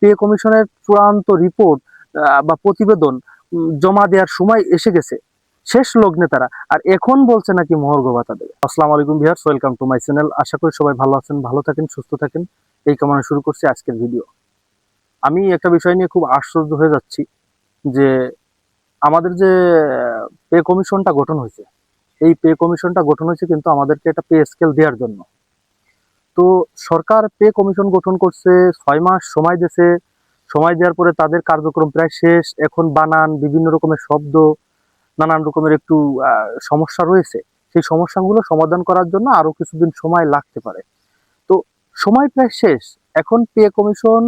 Pay কমিশনের চূড়ান্ত report বা প্রতিবেদন জমা দেওয়ার সময় এসে গেছে। শেষ লগ্নে তারা আর এখন বলছে নাকি মহর্ঘ ভাতা দেবে। আসসালামু আলাইকুম viewers, welcome to my channel. আশা করি সবাই ভালো আছেন, ভালো থাকেন, সুস্থ থাকেন। এই কামনা শুরু করছি আজকের ভিডিও। আমি একটা বিষয় নিয়ে খুব আশ্চর্য হয়ে যাচ্ছি যে আমাদের যে পে কমিশনটা গঠন হয়েছে, এই পে কমিশনটা গঠন হয়েছে কিন্তু আমাদেরকে একটা পে স্কেল দেওয়ার জন্য। তো সরকার পে কমিশন গঠন করছে, ছয় মাস সময় দিয়েছে। সময় দেওয়ার পরে তাদের কার্যক্রম প্রায় শেষ। এখন বানান, বিভিন্ন রকমের শব্দ, নানান রকমের একটু সমস্যা রয়েছে। সেই সমস্যাগুলো সমাধান করার জন্য আরও কিছুদিন সময় লাগতে পারে। তো সময় প্রায় শেষ। এখন পে কমিশন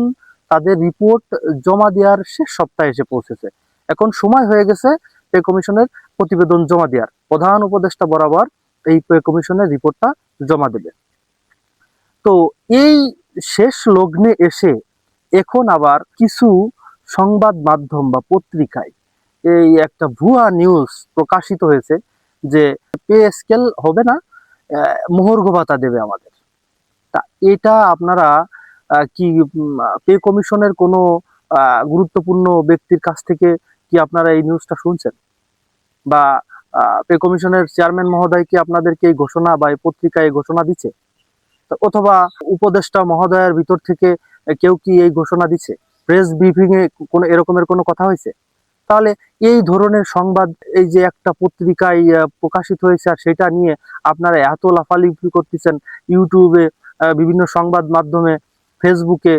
তাদের রিপোর্ট জমা দেওয়ার শেষ সপ্তাহে এসে পৌঁছেছে। এখন সময় হয়ে গেছে পে কমিশনের প্রতিবেদন জমা দেওয়ার। প্রধান উপদেষ্টা বরাবর এই পে কমিশনের রিপোর্টটা জমা দেবে। তো এই শেষ লগ্নে এসে এখন আবার কিছু সংবাদ মাধ্যম বা পত্রিকায় এই একটা ভুয়া নিউজ প্রকাশিত হয়েছে যে পে স্কেল হবে না আহ, মহর্ঘ ভাতা দেবে আমাদের। তা এটা আপনারা কি পে কমিশনের কোনো গুরুত্বপূর্ণ ব্যক্তির কাছ থেকে কি আপনারা এই নিউজটা শুনছেন? বা পে কমিশনের চেয়ারম্যান মহোদয় কি আপনাদেরকে এই ঘোষণা বা এই পত্রিকায় ঘোষণা দিচ্ছে? অথবা উপদেষ্টা মহোদয়ের ভিতর থেকে কেউ কি এই ঘোষণা দিচ্ছে প্রেস ব্রিফিং এ কোনো এরকমের কোনো কথা হয়েছে? তাহলে এই ধরনের সংবাদ, এই যে একটা পত্রিকায় প্রকাশিত হয়েছে আর সেটা নিয়ে আপনারা এত লাফালিফি করতেছেন ইউটিউবে বিভিন্ন সংবাদ মাধ্যমে, ফেসবুকে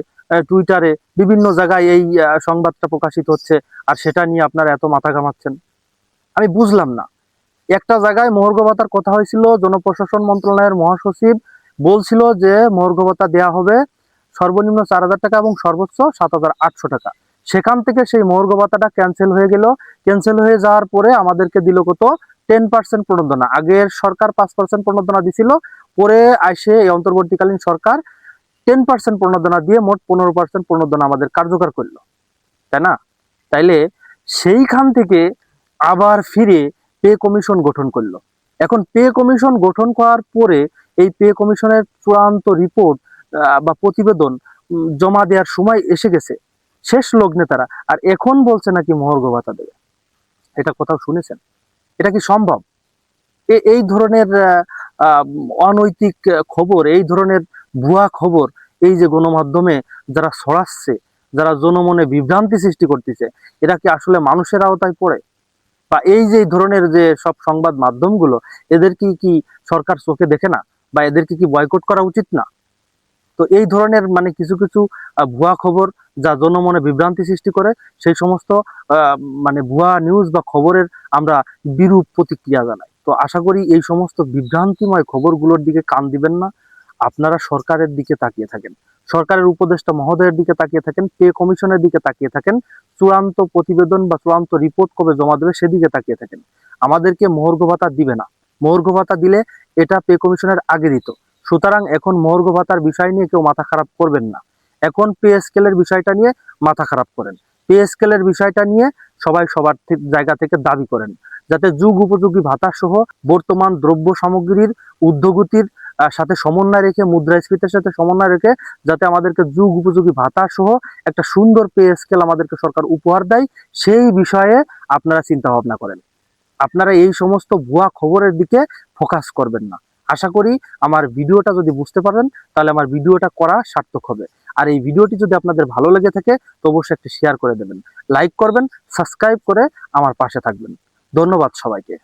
টুইটারে, বিভিন্ন জায়গায় এই সংবাদটা প্রকাশিত হচ্ছে আর সেটা নিয়ে আপনারা এত মাথা ঘামাচ্ছেন? আমি বুঝলাম না। একটা জায়গায় মহর্ঘ ভাতার কথা হয়েছিল, জনপ্রশাসন মন্ত্রণালয়ের মহাসচিব বলছিল যে মহর্ঘ ভাতা দেওয়া হবে সর্বনিম্ন চার হাজার টাকা এবং সর্বোচ্চ সাত হাজার আটশো টাকা। সেখান থেকে সেই মহর্ঘ ভাতাটা ক্যান্সেল হয়ে গেল। ক্যান্সেল হয়ে যাওয়ার পরে আমাদেরকে দিল কত? টেন পার্সেন্ট প্রণোদনা। আগের সরকার পাঁচ পার্সেন্ট প্রণোদনা দিছিল, পরে আসে এই অন্তর্বর্তীকালীন সরকার টেন পার্সেন্ট প্রণোদনা দিয়ে মোট পনেরো পার্সেন্ট প্রণোদনা আমাদের কার্যকর করল। তাই না? তাইলে সেইখান থেকে আবার ফিরে পে কমিশন গঠন করল। এখন পে কমিশন গঠন করার পরে এই পে কমিশনের চূড়ান্ত রিপোর্ট বা প্রতিবেদন জমা দেওয়ার সময় এসে গেছে। শেষ লগ্নে তারা। আর এখন বলছে নাকি মহর্ঘ ভাতা দেবে এটা কোথাও শুনেছেন? এটা কি সম্ভব? এই ধরনের অনৈতিক খবর, এই ধরনের ভুয়া খবর, এই যে গণমাধ্যমে যারা ছড়াচ্ছে, যারা জনমনে বিভ্রান্তি সৃষ্টি করতেছে, এরা কি আসলে মানুষের আওতায় পড়ে? বা এই যে ধরনের যে সব সংবাদ মাধ্যমগুলো, এদের কি কি সরকার চোখে দেখে না? বা এদেরকে কি বয়কট করা উচিত না? তো এই ধরনের মানে কিছু কিছু ভুয়া খবর যা জনমনে বিভ্রান্তি সৃষ্টি করে, সেই সমস্ত মানে ভুয়া নিউজ বা খবরের আমরা বিরূপ প্রতিক্রিয়া জানাই। তো আশা করি এই সমস্ত বিভ্রান্তিময় খবরগুলোর দিকে কান দিবেন না। আপনারা সরকারের দিকে তাকিয়ে থাকেন। সরকারের উপদেষ্টা মহোদয়ের দিকে তাকিয়ে থাকেন, পে কমিশনের দিকে তাকিয়ে থাকেন, চূড়ান্ত প্রতিবেদন বা চূড়ান্ত রিপোর্ট কবে জমা দেবে সেদিকে তাকিয়ে থাকেন। আমাদেরকে মহর্ঘ ভাতা দিবে না। মহর্ঘ ভাতা দিলে এটা পে কমিশনের আগে দিত। সুতরাং এখন মহর্ঘ ভাতার বিষয় নিয়ে কেউ মাথা খারাপ করবেন না। এখন পে স্কেলের বিষয়টা নিয়ে মাথা খারাপ করেন। পে স্কেলের বিষয়টা নিয়ে সবাই সবার জায়গা থেকে দাবি করেন। যাতে যুগ উপযোগী ভাতা সহ বর্তমান দ্রব্য সামগ্রীর উদ্যোগতির সাথে সমন্বয় রেখে, মুদ্রাস্ফীতির সাথে সমন্বয় রেখে যাতে আমাদেরকে যুগ উপযোগী ভাতা সহ একটা সুন্দর পে স্কেল আমাদেরকে সরকার উপহার দেয়, সেই বিষয়ে আপনারা চিন্তা ভাবনা করেন। আপনারা এই সমস্ত ভুয়া খবরের দিকে ফোকাস করবেন না। আশা করি আমার ভিডিওটা যদি বুঝতে পারেন তাহলে আমার ভিডিওটা করা সার্থক হবে। আর এই ভিডিওটি যদি আপনাদের ভালো লেগে থাকে, তো অবশ্যই একটি শেয়ার করে দেবেন। লাইক করবেন সাবস্ক্রাইব করে আমার পাশে থাকবেন। ধন্যবাদ সবাইকে।